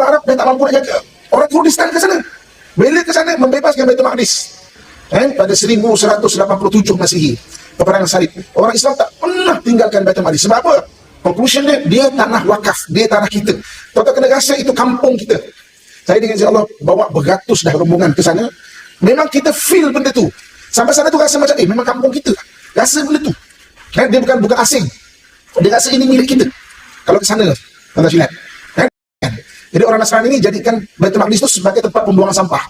orang Arab yang tak mampu nak jaga. Orang Kurdistan ke sana. Bela ke sana membebaskan Baitul Maqdis. Eh, pada 1187 Masihi. Peperangan salib. Orang Islam tak pernah tinggalkan Baitul Maqdis. Sebab apa? Conclusion dia, dia tanah wakaf. Dia tanah kita. Tuan-tuan kena rasa itu kampung kita. Saya dengan Allah bawa beratus dah rombongan ke sana. Memang kita feel benda tu. Sampai sana tu rasa macam, eh memang kampung kita. Rasa benda tu. Eh, dia bukan bukan asing. Dia rasa ini milik kita. Kalau ke sana, tuan-tuan silat. Eh, jadi orang Nasrani ini jadikan Baitul Maqdis itu sebagai tempat pembuangan sampah.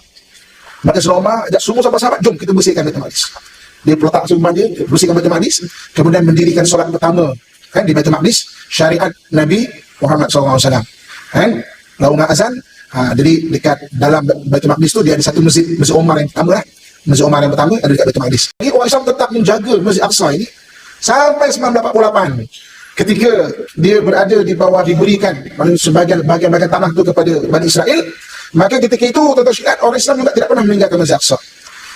Maka selama semua sahabat-sahabat, jom kita bersihkan Baitul Maqdis. Dia peletak sumban dia, bersihkan Baitul Maqdis, kemudian mendirikan solat pertama kan di Baitul Maqdis, syariat Nabi Muhammad SAW. Kan? Launga azan, ha, jadi dekat dalam Baitul Maqdis tu dia ada satu masjid, Masjid Omar yang pertama lah. Masjid Omar yang pertama ada dekat Baitul Maqdis. Jadi orang Islam tetap menjaga Masjid Aqsa ini sampai 1948 ketika dia berada di bawah diberikan sebagian bagian-bagian tanah itu kepada Bani Israel maka ketika itu tuan-tuan orang Islam juga tidak pernah meninggalkan Masjid Aqsa.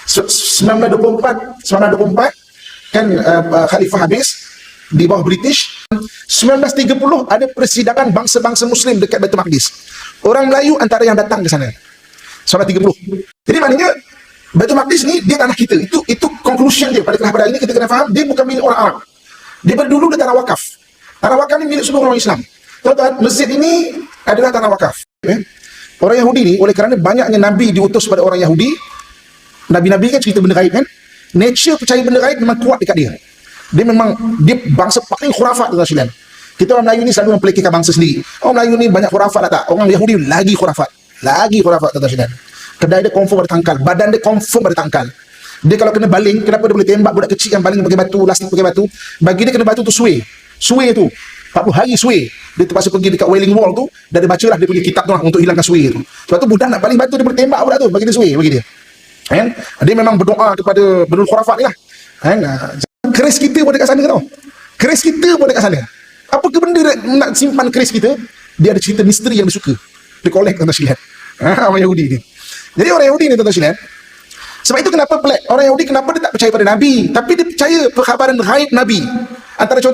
Se- 1924 1924 kan uh, Khalifah habis di bawah British 1930 ada persidangan bangsa-bangsa Muslim dekat Baitul Maqdis. Orang Melayu antara yang datang ke sana. 1930 jadi maknanya Baitul Maqdis ni dia tanah kita. Itu itu conclusion dia. Pada kenapa ini kita kena faham dia bukan milik orang Arab. Dia berdulu dia tanah wakaf tanah wakaf ni milik seluruh orang Islam. Tuan-tuan masjid ini adalah tanah wakaf eh? orang Yahudi ni oleh kerana banyaknya Nabi diutus pada orang Yahudi Nabi-Nabi kan cerita benda gaib kan? Nature percaya benda gaib memang kuat dekat dia. Dia memang dia bangsa paling khurafat tuan sekalian. Kita orang Melayu ni selalu memperlekikan bangsa sendiri. Orang Melayu ni banyak khurafat tak? Orang Yahudi lagi khurafat. Lagi khurafat tuan sekalian. Kedai dia confirm ada tangkal. Badan dia confirm ada tangkal. Dia kalau kena baling kenapa dia boleh tembak budak kecil yang baling pakai batu lastik pakai batu? Bagi dia kena batu tu suai suai tu. 40 hari suai dia terpaksa pergi dekat Wailing Wall tu dan dia baca lah dia punya kitab tu lah untuk hilangkan suai tu. Sebab tu budak nak baling batu dia boleh tembak budak tu bagi dia suai bagi dia. Kan? Dia memang berdoa kepada benul khurafat ni lah. Kan? Keris kita pun dekat sana tau. Keris kita pun dekat sana. Apa ke benda nak, simpan keris kita? Dia ada cerita misteri yang dia suka. Dia collect tuan-tuan sekalian. Ha, orang Yahudi ni. Jadi orang Yahudi ni tuan-tuan sekalian sebab itu kenapa pelik orang Yahudi kenapa dia tak percaya pada Nabi? Tapi dia percaya perkhabaran ghaib Nabi. Antara contoh